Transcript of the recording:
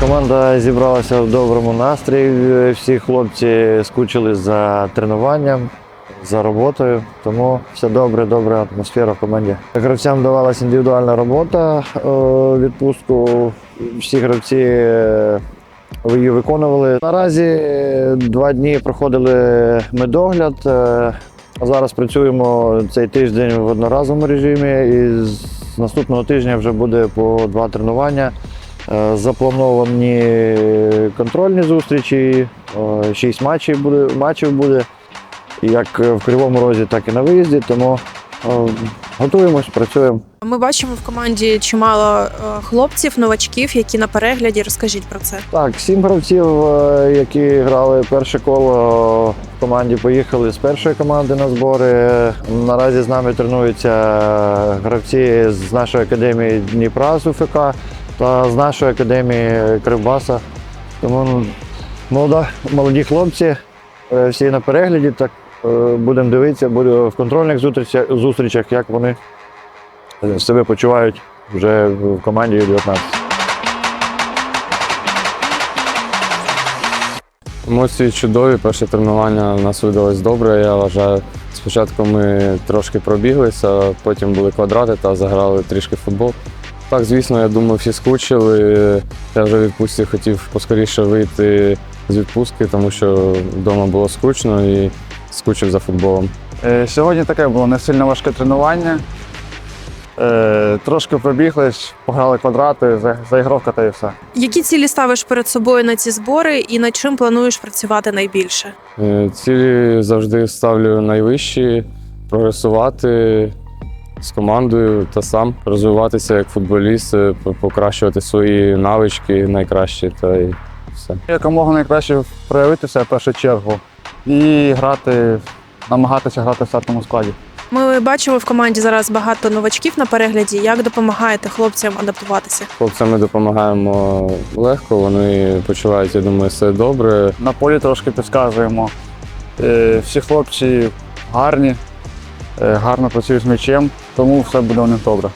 Команда зібралася в доброму настрої. Всі хлопці скучили за тренуванням, за роботою. Тому все добре, добра атмосфера в команді. Гравцям давалася індивідуальна робота е, відпустку. Всі гравці е, її виконували. Наразі два дні проходили медогляд. е, Зараз працюємо цей тиждень в одноразовому режимі, і з наступного тижня вже буде по два тренування. Е, Заплановані контрольні зустрічі, е, шість матчів буде, матчів буде, як в Кривому Розі, так і на виїзді. Тому е, готуємось, працюємо. Ми бачимо в команді чимало хлопців, новачків, які на перегляді. Розкажіть про це. Так, сім гравців, які грали перше коло в команді, поїхали з першої команди на збори. Наразі з нами тренуються гравці з нашої академії Дніпра з УФК та з нашої академії Кривбаса. Тому молода, молоді хлопці, е, всі на перегляді. Так е, будемо дивитися, буде в контрольних зустрічах, як вони себе почувають вже в команді Ю-19. Емоції чудові. Перше тренування у нас видалось добре. Я вважаю, спочатку ми трошки пробіглися, потім були квадрати та заграли трішки футбол. Так, звісно, я думаю, всі скучили. Я вже в відпустці хотів поскоріше вийти з відпустки, тому що вдома було скучно і скучив за футболом. Е, Сьогодні таке було не сильно важке тренування. Е, Трошки пробіглись, пограли квадрати, за- заігровка та і все. Які цілі ставиш перед собою на ці збори і над чим плануєш працювати найбільше? Е, Цілі завжди ставлю найвищі, прогресувати з командою та сам розвиватися як футболіст, е, покращувати свої навички найкращі та й все. Якомога найкраще проявитися в першу чергу і грати, намагатися грати в стартовому складі. Ми бачимо в команді зараз багато новачків на перегляді. Як допомагаєте хлопцям адаптуватися? Хлопцям ми допомагаємо легко, вони почувають, я думаю, все добре. На полі трошки підказуємо. Е, Всі хлопці гарні, е, гарно працюють з м'ячем, тому все буде у них добре.